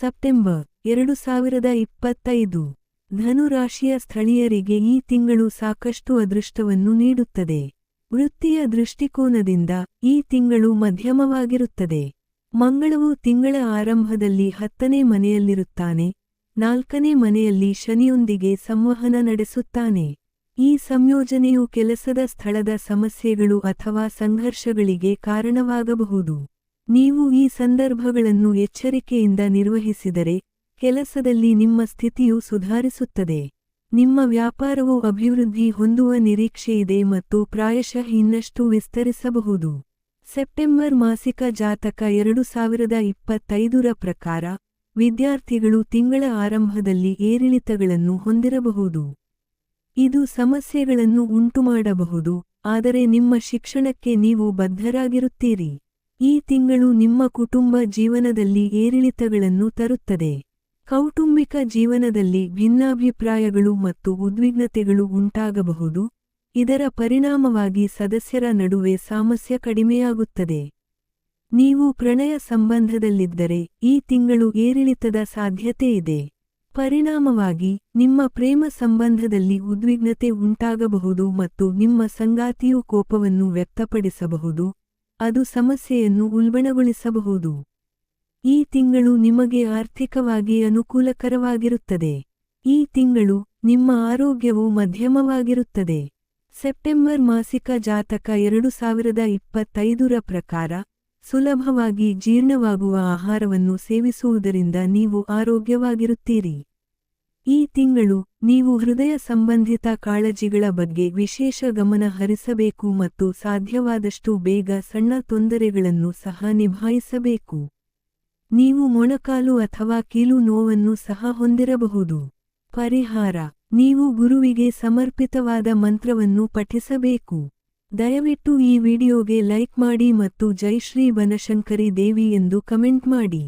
September ಎರಡು ಸಾವಿರದ ಇಪ್ಪತ್ತೈದು. ಧನುರಾಶಿಯ ಸ್ಥಳೀಯರಿಗೆ ಈ ತಿಂಗಳು ಸಾಕಷ್ಟು ಅದೃಷ್ಟವನ್ನು ನೀಡುತ್ತದೆ. ವೃತ್ತಿಯ ದೃಷ್ಟಿಕೋನದಿಂದ ಈ ತಿಂಗಳು ಮಧ್ಯಮವಾಗಿರುತ್ತದೆ. ಮಂಗಳವು ತಿಂಗಳ ಆರಂಭದಲ್ಲಿ ಹತ್ತನೇ ಮನೆಯಲ್ಲಿರುತ್ತಾನೆ. ನಾಲ್ಕನೇ ಮನೆಯಲ್ಲಿ ಶನಿಯೊಂದಿಗೆ ಸಂವಹನ ನಡೆಸುತ್ತಾನೆ. ಈ ಸಂಯೋಜನೆಯು ಕೆಲಸದ ಸ್ಥಳದ ಸಮಸ್ಯೆಗಳು ಅಥವಾ ಸಂಘರ್ಷಗಳಿಗೆ ಕಾರಣವಾಗಬಹುದು. ನೀವು ಈ ಸಂದರ್ಭಗಳನ್ನು ಎಚ್ಚರಿಕೆಯಿಂದ ನಿರ್ವಹಿಸಿದರೆ ಕೆಲಸದಲ್ಲಿ ನಿಮ್ಮ ಸ್ಥಿತಿಯು ಸುಧಾರಿಸುತ್ತದೆ. ನಿಮ್ಮ ವ್ಯಾಪಾರವು ಅಭಿವೃದ್ಧಿ ಹೊಂದುವ ನಿರೀಕ್ಷೆಯಿದೆ ಮತ್ತು ಪ್ರಾಯಶಃ ಇನ್ನಷ್ಟು ವಿಸ್ತರಿಸಬಹುದು. ಸೆಪ್ಟೆಂಬರ್ ಮಾಸಿಕ ಜಾತಕ ಎರಡು ಸಾವಿರದ ಇಪ್ಪತ್ತೈದರ ಪ್ರಕಾರ, ವಿದ್ಯಾರ್ಥಿಗಳು ತಿಂಗಳ ಆರಂಭದಲ್ಲಿ ಏರಿಳಿತಗಳನ್ನು ಹೊಂದಿರಬಹುದು. ಇದು ಸಮಸ್ಯೆಗಳನ್ನು ಉಂಟುಮಾಡಬಹುದು, ಆದರೆ ನಿಮ್ಮ ಶಿಕ್ಷಣಕ್ಕೆ ನೀವು ಬದ್ಧರಾಗಿರುತ್ತೀರಿ. ಈ ತಿಂಗಳು ನಿಮ್ಮ ಕುಟುಂಬ ಜೀವನದಲ್ಲಿ ಏರಿಳಿತಗಳನ್ನು ತರುತ್ತದೆ. ಕೌಟುಂಬಿಕ ಜೀವನದಲ್ಲಿ ಭಿನ್ನಾಭಿಪ್ರಾಯಗಳು ಮತ್ತು ಉದ್ವಿಗ್ನತೆಗಳು ಉಂಟಾಗಬಹುದು. ಇದರ ಪರಿಣಾಮವಾಗಿ ಸದಸ್ಯರ ನಡುವೆ ಸಾಮಸ್ಯ ಕಡಿಮೆಯಾಗುತ್ತದೆ. ನೀವು ಪ್ರಣಯ ಸಂಬಂಧದಲ್ಲಿದ್ದರೆ ಈ ತಿಂಗಳು ಏರಿಳಿತದ ಸಾಧ್ಯತೆಯಿದೆ ಪರಿಣಾಮವಾಗಿ ನಿಮ್ಮ ಪ್ರೇಮ ಸಂಬಂಧದಲ್ಲಿ ಉದ್ವಿಗ್ನತೆ ಉಂಟಾಗಬಹುದು ಮತ್ತು ನಿಮ್ಮ ಸಂಗಾತಿಯು ಕೋಪವನ್ನು ವ್ಯಕ್ತಪಡಿಸಬಹುದು. ಅದು ಸಮಸ್ಯೆಯನ್ನು ಉಲ್ಬಣಗೊಳಿಸಬಹುದು. ಈ ತಿಂಗಳು ನಿಮಗೆ ಆರ್ಥಿಕವಾಗಿ ಅನುಕೂಲಕರವಾಗಿರುತ್ತದೆ. ಈ ತಿಂಗಳು ನಿಮ್ಮ ಆರೋಗ್ಯವು ಮಧ್ಯಮವಾಗಿರುತ್ತದೆ. ಸೆಪ್ಟೆಂಬರ್ ಮಾಸಿಕ ಜಾತಕ ಎರಡು ಸಾವಿರದ ಇಪ್ಪತ್ತೈದರ ಪ್ರಕಾರ, ಸುಲಭವಾಗಿ ಜೀರ್ಣವಾಗುವ ಆಹಾರವನ್ನು ಸೇವಿಸುವುದರಿಂದ ನೀವು ಆರೋಗ್ಯವಾಗಿರುತ್ತೀರಿ. ಈ ತಿಂಗಳು ನೀವು ಹೃದಯ ಸಂಬಂಧಿತ ಕಾಳಜಿಗಳ ಬಗ್ಗೆ ವಿಶೇಷ ಗಮನ ಹರಿಸಬೇಕು ಮತ್ತು ಸಾಧ್ಯವಾದಷ್ಟು ಬೇಗ ಸಣ್ಣ ತೊಂದರೆಗಳನ್ನು ಸಹ ನಿಭಾಯಿಸಬೇಕು. ನೀವು ಮೊಣಕಾಲು ಅಥವಾ ಕೀಲು ನೋವನ್ನು ಸಹ ಹೊಂದಿರಬಹುದು. ಪರಿಹಾರ, ನೀವು ಗುರುವಿಗೆ ಸಮರ್ಪಿತವಾದ ಮಂತ್ರವನ್ನು ಪಠಿಸಬೇಕು. ದಯವಿಟ್ಟು ಈ ವಿಡಿಯೋಗೆ ಲೈಕ್ ಮಾಡಿ ಮತ್ತು ಜೈ ಶ್ರೀ ಬನಶಂಕರಿ ದೇವಿ ಎಂದು ಕಮೆಂಟ್ ಮಾಡಿ.